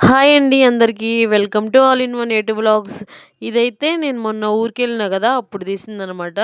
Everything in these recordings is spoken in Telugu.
హాయ్ అండి అందరికీ. Welcome to all in one eight blogs. ఇదైతే నేను మొన్న ఊరికెళ్ళిన కదా అప్పుడు తీసిందనమాట.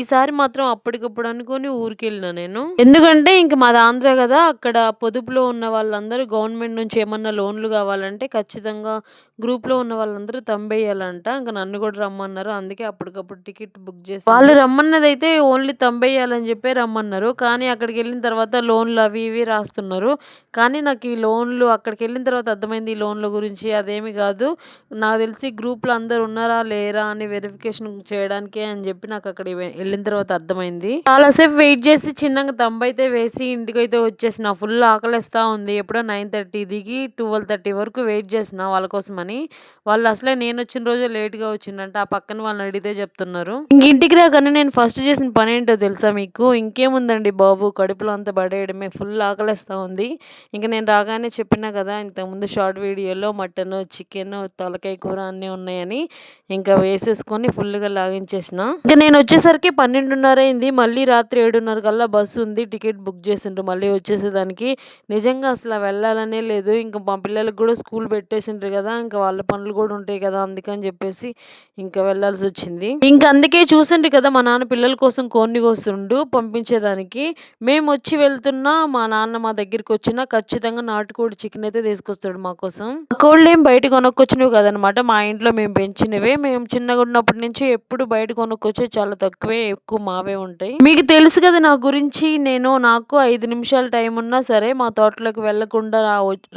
ఈసారి మాత్రం అప్పటికప్పుడు అనుకొని ఊరికెళ్ళిన నేను. ఎందుకంటే ఇంక మాది ఆంధ్ర కదా అక్కడ పొదుపులో ఉన్న వాళ్ళందరూ గవర్నమెంట్ నుంచి ఏమన్నా లోన్లు కావాలంటే ఖచ్చితంగా గ్రూప్లో ఉన్న వాళ్ళందరూ తంబేయాలంట ఇంకా నన్ను కూడా రమ్మన్నారు. అందుకే అప్పటికప్పుడు టికెట్ బుక్ చేసి వాళ్ళు రమ్మన్నది అయితే ఓన్లీ తంబేయాలని చెప్పి రమ్మన్నారు. కానీ అక్కడికి వెళ్ళిన తర్వాత లోన్లు అవి ఇవి రాస్తున్నారు. కానీ నాకు ఈ లోన్లు అక్కడికి వెళ్ళిన తర్వాత అర్థమైంది ఈ లోన్ల గురించి? అదేమి కాదు. నాకు తెలిసి గ్రూప్లో అందరు ఉన్నారా లేరా అని వెరిఫికేషన్ చేయడానికే అని చెప్పి నాకు అక్కడ వెళ్ళిన తర్వాత అర్థమైంది. చాలాసేపు వెయిట్ చేసి చిన్నగా తంబైతే వేసి ఇంటికైతే వచ్చేసిన. ఫుల్ ఆకలిస్తూ ఉంది. ఎప్పుడో నైన్ థర్టీ దిగి ట్వెల్వ్ థర్టీ వరకు వెయిట్ చేసిన వాళ్ళ కోసమని. వాళ్ళు అసలే నేను వచ్చిన రోజు లేట్గా వచ్చిందంట. ఆ పక్కన వాళ్ళని అడిగితే చెప్తున్నారు. ఇంక ఇంటికి రాగానే నేను ఫస్ట్ చేసిన పని ఏంటో తెలుసా మీకు? ఇంకేముందండి బాబు? కడుపులో అంతా పడేయడమే. ఫుల్ ఆకలిస్తూ ఉంది. ఇంకా నేను రాగానే చెప్పినా కదా ఇంతకుముందు షార్ట్ వీడియోలో మటన్ చికెన్ తలకాయ కూర అన్నీ ఉన్నాయని ఇంకా వేసేసుకొని ఫుల్గా లాగించేసిన. ఇంకా నేను వచ్చేసరికి పన్నెండున్నర అయింది మళ్ళీ రాత్రి ఏడున్నర కల్లా బస్సు ఉంది. టికెట్ బుక్ చేసిండ్రు. మళ్ళీ వచ్చేసేదానికి నిజంగా అసలు వెళ్ళాలనే లేదు. ఇంకా మా పిల్లలకు కూడా స్కూల్ పెట్టేసిండ్రు కదా. ఇంకా వాళ్ళ పనులు కూడా ఉంటాయి కదా అందుకని చెప్పేసి ఇంకా వెళ్ళాల్సి వచ్చింది. ఇంకా అందుకే చూసిండ్రు కదా మా నాన్న పిల్లల కోసం కోన్ని కోస్తుండు పంపించేదానికి. మేము వచ్చి వెళ్తున్నా మా నాన్న మా దగ్గరికి వచ్చినా ఖచ్చితంగా నాటుకోడి చికెన్ అయితే తీసుకొస్తాడు మా కోసం. కోళ్ళు ఏం బయట కొనుక్కొచ్చినవి కదనమాట. మా ఇంట్లో మేము పెంచినవే. మేము చిన్నగా ఉన్నప్పటి నుంచి ఎప్పుడు బయట కొనుక్కొచ్చే చాలా తక్కువే ఎక్కువ మావే ఉంటాయి. మీకు తెలుసు కదా నా గురించి. నేను నాకు ఐదు నిమిషాల టైం ఉన్నా సరే మా తోటలోకి వెళ్ళకుండా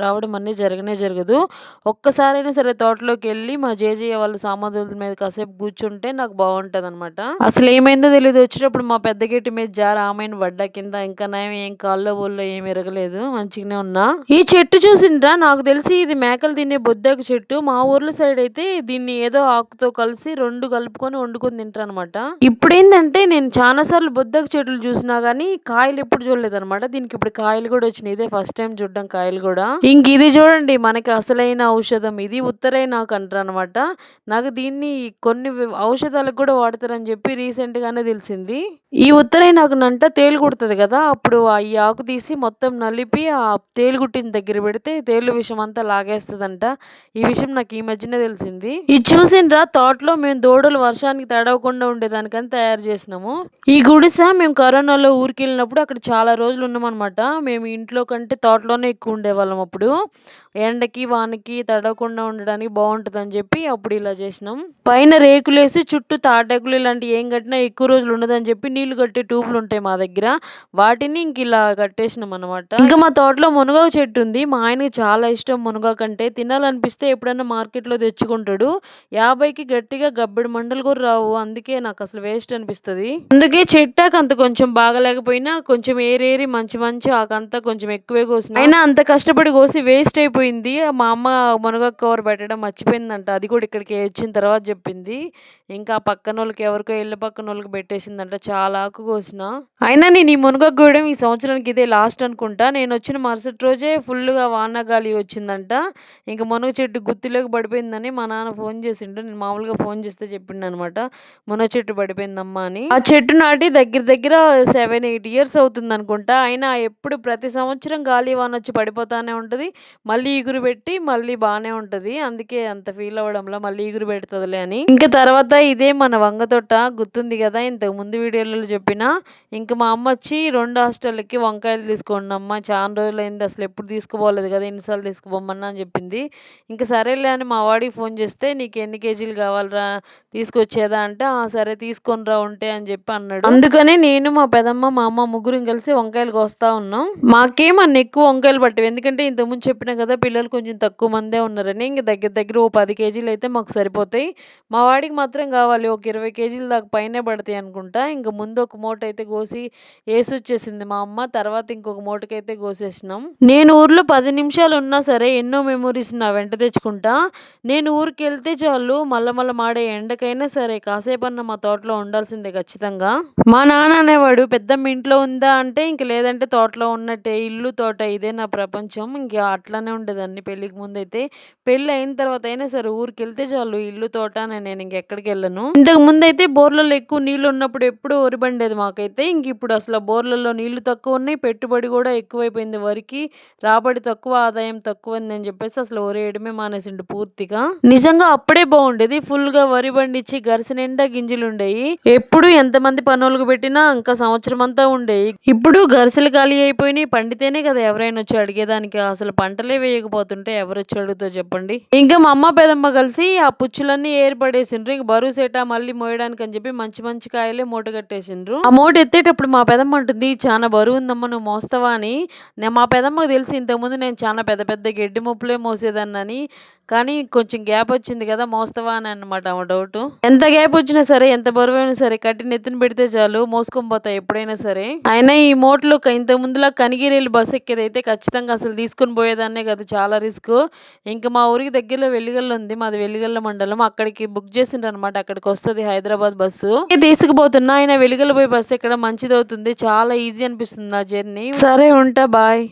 రావడం అనేది జరగనే జరగదు. ఒక్కసారైనా సరే తోటలోకి వెళ్ళి మా జేజయ్య వాళ్ళ సామాధుల మీద కాసేపు కూర్చుంటే నాకు బాగుంటది అనమాట అసలు ఏమైందో తెలియదు వచ్చేటప్పుడు మా పెద్ద గేటు మీద జార ఆమెను పడ్డా కింద. ఇంకా నయం ఏం కాల్లో ఊళ్ళో ఏం ఎరగలేదు. మంచిగానే ఉన్నా. ఈ చెట్టు చూసిండ్రా? నాకు తెలిసి ఇది మేకలు తినే బొద్దాకు చెట్టు. మా ఊర్ల సైడ్ అయితే దీన్ని ఏదో ఆకుతో కలిసి రెండు కలుపుకొని వండుకొని తింటారు అనమాట ఇప్పుడు ఏంటంటే నేను చాలా సార్లు బొద్దకు చెట్లు చూసినా గానీ కాయలు ఎప్పుడు చూడలేదు అనమాట దీనికి ఇప్పుడు కాయలు కూడా వచ్చినాయి. ఇదే ఫస్ట్ టైం చూడడం కాయలు కూడా. ఇంక ఇది చూడండి మనకి అసలైన ఔషధం. ఇది ఉత్తరై నాకు అంటారు అనమాట నాకు దీన్ని కొన్ని ఔషధాలకు కూడా వాడతారని చెప్పి రీసెంట్ గానే తెలిసింది. ఈ ఉత్తరై నాకు నంట తేలు కుడుతుంది కదా అప్పుడు ఈ ఆకు తీసి మొత్తం నలిపి ఆ తేలు కుట్టిన దగ్గర పెడితే తేలు విషం అంతా లాగేస్తుందంట. ఈ విషయం నాకు ఈ మధ్యనే తెలిసింది. ఇది చూసిండ్రా తోటలో మేము దూడలు వర్షానికి తడవకుండా ఉండేదానికని తయారు చేసినాము. ఈ గుడిస మేము కరోనాలో ఊరికి వెళ్ళినప్పుడు అక్కడ చాలా రోజులు ఉన్నామన్నమాట. మేము ఇంట్లో కంటే తోటలోనే ఎక్కువ ఉండేవాళ్ళం అప్పుడు. ఎండకి వానకి తడవకుండా ఉండడానికి బాగుంటుందని చెప్పి అప్పుడు ఇలా చేసినాం. పైన రేకులేసి చుట్టూ తాటాకులు ఇలాంటి ఏం కట్టినా ఎక్కువ రోజులు ఉండదని చెప్పి నీళ్ళు కట్టే ట్యూబ్లు ఉంటాయి మా దగ్గర. వాటిని ఇంక ఇలా కట్టేసినాం అనమాట ఇంకా మా తోటలో మునగాకు చెట్టు ఉంది. మా ఆయనకి చాలా ఇష్టం మునగాకు తినాలనిపిస్తే ఎప్పుడైనా మార్కెట్లో తెచ్చుకుంటాడు. యాభైకి గట్టిగా గబ్బిడి మండలు కూడా రావు. అందుకే నాకు అసలు వేస్ట్ అనిపిస్తుంది. అందుకే చెట్టాకు అంత కొంచెం బాగలేకపోయినా కొంచెం ఏరేరి మంచి మంచి ఆకంతా కొంచెం ఎక్కువే కోసిన. అయినా అంత కష్టపడి కోసి వేస్ట్ అయిపోయింది. మా అమ్మ మునగాకు కవర్ పెట్టడం మర్చిపోయిందంట. అది కూడా ఇక్కడికి వచ్చిన తర్వాత చెప్పింది. ఇంకా పక్కన వాళ్ళకి ఎవరికో ఇళ్ళ పక్కన వాళ్ళకి పెట్టేసిందంట. చాలా ఆకు కోసిన. అయినా నేను ఈ మునగాకు కూడా ఈ సంవత్సరానికి ఇదే లాస్ట్ అనుకుంటా. నేను వచ్చిన మరుసటి రోజే ఫుల్గా వానగాలి వచ్చిందంట. ఇంకా మునగ చెట్టు గుత్తిలోకి పడిపోయిందని మా నాన్న ఫోన్ చేసిండు. నేను మామూలుగా ఫోన్ చేస్తే చెప్పిండు అనమాట మునగ చెట్టు పడిపోయిందమ్మా అని. ఆ చెట్టు నాటి దగ్గర దగ్గర సెవెన్ ఎయిట్ ఇయర్స్ అవుతుంది అనుకుంటా అయినా ఎప్పుడు ప్రతి సంవత్సరం గాలి వాన వచ్చి పడిపోతానే ఉంటుంది. మళ్ళీ ఈగురు పెట్టి మళ్ళీ బాగానే ఉంటుంది. అందుకే అంత ఫీల్ అవ్వడంలో మళ్ళీ ఈగురు పెడుతుందిలే అని. ఇంకా తర్వాత ఇదే మన వంగ తోట గుర్తుంది కదా. ఇంతకు ముందు వీడియోలలో చెప్పిన ఇంకా మా అమ్మ వచ్చి రెండు హాస్టల్కి వంకాయలు తీసుకోండి అమ్మ చాలా రోజులు అయింది అసలు ఎప్పుడు తీసుకుపోలేదు కదా. ఎన్నిసార్లు తీసుకుపోమన్నా అని చెప్పింది. ఇంకా సరేలే అని మా వాడికి ఫోన్ చేస్తే నీకు ఎన్ని కేజీలు కావాలరా? తీసుకొచ్చేదా? అంటే సరే తీసుకొని రా ఉంటే అని చెప్పి అన్నాడు. అందుకని నేను మా పెదమ్మ మా అమ్మ ముగ్గురు కలిసి వంకాయలు కోస్తా ఉన్నాం. మాకేమన్నా ఎక్కువ వంకాయలు పట్టేవి. ఎందుకంటే ఇంతకుముందు చెప్పిన కదా పిల్లలు కొంచెం తక్కువ మందే ఉన్నారని. ఇంక దగ్గర దగ్గర ఓ పది కేజీలు అయితే మాకు సరిపోతాయి. మా వాడికి మాత్రం కావాలి. ఒక ఇరవై కేజీల దాకా పైనే పడతాయి అనుకుంటా. ఇంకా ముందు ఒక మూట అయితే కోసి వేసి వచ్చేసింది మా అమ్మ. తర్వాత ఇంకొక మూటకైతే కోసేసినాం. నేను ఊర్లో పది నిమిషాలు ఉన్నా సరే ఎన్నో మెమొరీస్ నా వెంట తెచ్చుకుంటా. నేను ఊరికి వెళ్తే చాలు మల్ల మల్ల మాడే ఎండకైనా సరే కాసేపన్న మా తోటలో ఉండాల్సిందే ఖచ్చితంగా. మా నాన్న అనేవాడు పెద్దమ్మ ఇంట్లో ఉందా అంటే ఇంక లేదంటే తోటలో ఉన్నట్టే ఇల్లు తోట ఇదే నా ప్రపంచం. ఇంక అట్లానే ఉండేదాన్ని పెళ్ళికి ముందైతే. పెళ్ళి అయిన తర్వాత అయినా సరే ఊరికి వెళ్తే చాలు ఇల్లు తోట నేను ఇంకెక్కడికి వెళ్ళను. ఇంతకు ముందు అయితే బోర్లలో ఎక్కువ నీళ్ళు ఉన్నప్పుడు ఎప్పుడు ఒరిబండేది మాకైతే. ఇంక ఇప్పుడు అసలు బోర్లలో నీళ్ళు తక్కువ ఉన్నాయి పెట్టుబడి కూడా ఎక్కువైపోయింది వరికి. రాబడి తక్కువ ఆదాయం తక్కువ అని చెప్పేసి అసలు ఒరేయడమే మానేసిండు పూర్తిగా. నిజంగా అప్పుడే బాగుండేది. ఫుల్గా వరి పండించి గరిసె నిండా గింజలు ఉండేవి ఎప్పుడు ఎంతమంది పనులకు పెట్టినా ఇంకా సంవత్సరం అంతా ఉండేవి ఇప్పుడు గరిసెలు ఖాళీ అయిపోయినాయి. పండితేనే కదా ఎవరైనా వచ్చి అడిగేదానికి. అసలు పంటలే వేయకపోతుంటే ఎవరు వచ్చి అడుగుతో చెప్పండి. ఇంకా మా అమ్మ పెదమ్మ కలిసి ఆ పుచ్చులన్నీ ఏర్పడేసిండ్రు. ఇంక బరువు సేట మళ్ళీ మోయడానికి అని చెప్పి మంచి మంచి కాయలే మూట కట్టేసిండ్రు. ఆ మూట ఎత్తేటప్పుడు మా పెదమ్మ అంటుంది చాలా బరువు ఉందమ్మ నువ్వు మోస్తావా అని. మా పెదమ్మకు తెలిసి ఇంతకుముందు నేను చాలా పెద్ద పెద్ద గడ్డి గడ్డి ముప్పులే మోసేదాన్నని. కానీ కొంచెం గ్యాప్ వచ్చింది కదా మోస్తావా అని అనమాట ఆమె డౌట్. ఎంత గ్యాప్ వచ్చినా సరే ఎంత బరువు అయినా సరే కట్టి నెత్తిన పెడితే చాలు మోసుకొని పోతాయి ఎప్పుడైనా సరే. అయినా ఈ మోట్లో ఇంత ముందులా కనిగిరేలు బస్సు ఎక్కేదైతే ఖచ్చితంగా అసలు తీసుకొని పోయేదాన్నే కదా చాలా రిస్క్. ఇంకా మా ఊరికి దగ్గరలో వెల్లిగల్ల ఉంది మాది వెల్లిగల్ల మండలం. అక్కడికి బుక్ చేసిండ్రు అనమాట అక్కడికి వస్తుంది హైదరాబాద్ బస్సు. తీసుకుపోతున్నా ఆయన వెలిగల పోయి బస్సు ఎక్కడ మంచిది అవుతుంది చాలా ఈజీ అనిపిస్తుంది నా జర్నీ. సరే ఉంటా బాయ్.